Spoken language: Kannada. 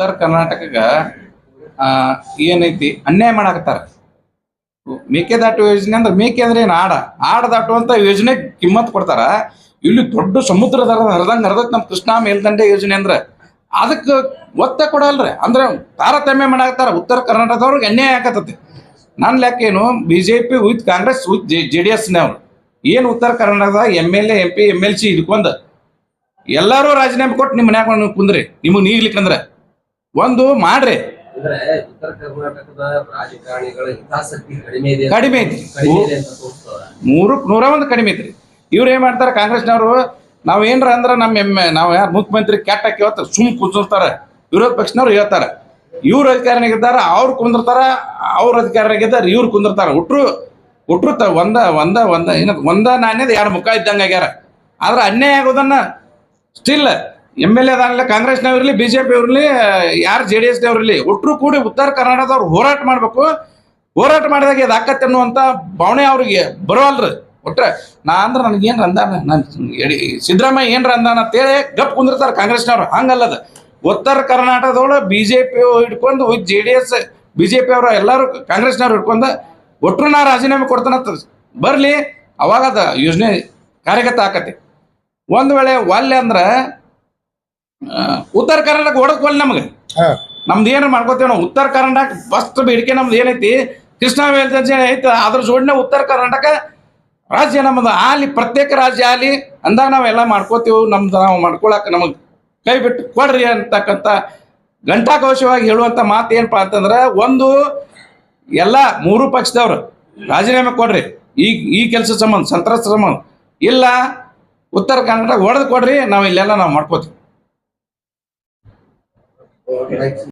ಉತ್ತರ ಕರ್ನಾಟಕಗ ಏನೈತಿ, ಅನ್ಯಾಯ ಮಾಡಾಕತ್ತಾರ. ಮೇಕೆದಾಟು ಯೋಜನೆ ಅಂದ್ರೆ ಮೇಕೆ ಅಂದ್ರೆ ಏನು ಆಡ? ಆಡ ದಾಟುವಂತ ಯೋಜನೆ ಕಿಮ್ಮತ್ ಕೊಡ್ತಾರ. ಇಲ್ಲಿ ದೊಡ್ಡ ಸಮುದ್ರದ ಹರಿದಂಗ ಹರಿದತ್ ನಮ್ಮ ಕೃಷ್ಣಾ ಮೇಲ್ದಂಡೆ ಯೋಜನೆ ಅಂದ್ರೆ. ಅದಕ್ಕೆ ಒತ್ತ ಕೊಡಲ್ರಿ. ಅಂದ್ರೆ ತಾರತಮ್ಯ ಮಾಡಾಕತ್ತಾರ. ಉತ್ತರ ಕರ್ನಾಟಕದವ್ರಿಗೆ ಅನ್ಯಾಯ ಆಕತ್ತತಿ ನನ್ನ ಲೆಕ್ಕ ಏನು B J P with Congress, with J D ಎಸ್ನವ್ರು ಏನು ಉತ್ತರ ಕರ್ನಾಟಕದ M L A, M P, M L C ಇದಕ್ಕೊಂದು ಎಲ್ಲರೂ ರಾಜೀನಾಮೆ ಕೊಟ್ಟು ನಿಮ್ಮ ಮನ್ಯಾಗ ಕುಂದ್ರಿ. ನಿಮಗೆ ನೀಗ್ಲಿಕ್ಕಂದ್ರೆ ಒಂದು ಮಾಡ್ರಿ. ಅಂದ್ರೆ ಉತ್ತರ ಕರ್ನಾಟಕದ ರಾಜಕಾರಣಿಗಳ ಹಿತಾಸಕ್ತಿ ಕಡಿಮೆ ಇದೆ ಕಡಿಮೆ ಐತಿ. ಕಡಿಮೆ ಇದೆ ಅಂತ ತೋರಿಸ್ತದ ಮೂರಕ್ಕೆ ನೂರ ಒಂದು ಕಡಿಮೆ ಐತ್ರಿ ಇವ್ರು ಏನ್ ಮಾಡ್ತಾರೆ ಕಾಂಗ್ರೆಸ್ನವರು ನಾವ್ ಏನ್ರ ಅಂದ್ರ ನಮ್ಮ ಎಮ್ಮೆ ನಾವು ಯಾರು ಮುಖ್ಯಮಂತ್ರಿ ಕೆಟ್ಟ ಕೇಳ್ತಾರೆ ಸುಮ್ ಕುಂದಿರ್ತಾರ ವಿರೋಧ ಪಕ್ಷನವ್ರು ಹೇಳ್ತಾರ. ಇವ್ರ ಅಧಿಕಾರಿನಾಗಿದ್ದಾರ ಅವ್ರು ಕುಂದಿರ್ತಾರ ಅವ್ರ ಅಧಿಕಾರಿನಾಗಿದ್ದಾರ ಇವ್ರು ಕುಂದಿರ್ತಾರ ಒಟ್ರು ಒಟ್ರು ತ ಒಂದ ಒಂದ ಒಂದ ಏನ ಒಂದ ನಾಣ್ಯದ ಎರಡು ಮುಖ ಇದ್ದಂಗ ಆಗ್ಯಾರ. ಆದ್ರೆ ಅನ್ಯಾಯ ಆಗೋದನ್ನ ಸ್ಟಿಲ್ ಎಂ ಎಲ್ ಎದಾಗಲಿ ಕಾಂಗ್ರೆಸ್ನವ್ರಿರ್ಲಿ ಬಿ ಜೆ ಪಿ ಇರಲಿ ಯಾರು ಜೆ ಡಿ ಎಸ್ನವ್ರು ಇರಲಿ ಒಟ್ಟರು ಕೂಡಿ ಉತ್ತರ ಕರ್ನಾಟಕದವ್ರು ಹೋರಾಟ ಮಾಡಬೇಕು. ಹೋರಾಟ ಮಾಡಿದಾಗ ಇದು ಆಕತ್ತೆ ಅನ್ನುವಂಥ ಭಾವನೆ ಅವ್ರಿಗೆ ಬರೋಲ್ರಿ ಒಟ್ಟರೆ ನಾ ಅಂದ್ರೆ ನನಗೆ ಏನು ಅಂದಾನ? ನಾನು ಸಿದ್ದರಾಮಯ್ಯ ಏನ್ರ ಅಂದಾನ ಅಂತೇಳಿ ಗಪ್ ಕುಂದಿರ್ತಾರೆ ಕಾಂಗ್ರೆಸ್ನವ್ರು. ಹಂಗಲ್ಲದ. ಉತ್ತರ ಕರ್ನಾಟಕದೊಳಗೆ ಬಿ ಜೆ ಪಿ ಹಿಡ್ಕೊಂಡು J D S B J P ಅವರು ಎಲ್ಲರೂ ಕಾಂಗ್ರೆಸ್ನವ್ರು ಹಿಡ್ಕೊಂಡು ಒಟ್ಟರು ನಾ ರಾಜೀನಾಮೆ ಕೊಡ್ತಾನಂತ ಬರಲಿ. ಅವಾಗ ಅದು ಯೋಜನೆ ಕಾರ್ಯಗತ ಆಕತಿ ಒಂದು ವೇಳೆ ವಾಲ್ಯ ಅಂದ್ರೆ ಉತ್ತರ ಕರ್ನಾಟಕ ಹೊಡಕ್ ಒಲ್ಲೆ ನಮಗೆ. ನಮ್ದು ಏನ್ ಮಾಡ್ಕೋತೇವೆ ನಾವು? ಉತ್ತರ ಕರ್ನಾಟಕ ಫಸ್ಟ್ ಬೇಡಿಕೆ ನಮ್ದು ಏನೈತಿ? ಕೃಷ್ಣಾ ಮೇಲ್ದಂಡೆ ಐತಿ ಅದ್ರ ಜೋಡ್ನೆ ಉತ್ತರ ಕರ್ನಾಟಕ ರಾಜ್ಯ ನಮ್ಮದು ಆಲಿ ಪ್ರತ್ಯೇಕ ರಾಜ್ಯ ಆಲಿ ಅಂದಾಗ ನಾವೆಲ್ಲ ಮಾಡ್ಕೋತೀವಿ. ನಮ್ದು ನಾವು ಮಾಡ್ಕೊಳಕ್ ನಮಗೆ ಕೈ ಬಿಟ್ಟು ಕೊಡ್ರಿ ಅಂತಕ್ಕಂಥ ಘಂಟಾಘೋಷವಾಗಿ ಹೇಳುವಂಥ ಮಾತು ಏನಪ್ಪಾ ಅಂತಂದ್ರೆ ಒಂದು ಎಲ್ಲ ಮೂರು ಪಕ್ಷದವ್ರು ರಾಜೀನಾಮೆ ಕೊಡ್ರಿ. ಈ ಈ ಕೆಲಸ ಸಂಬಂಧ ಸಂತ್ರಸ್ತ ಸಂಬಂಧ. ಇಲ್ಲ ಉತ್ತರ ಕರ್ನಾಟಕ ಹೊಡೆದು ಕೊಡ್ರಿ ನಾವು ಇಲ್ಲೆಲ್ಲ ನಾವು ಮಾಡ್ಕೋತೀವಿ. Okay. Right?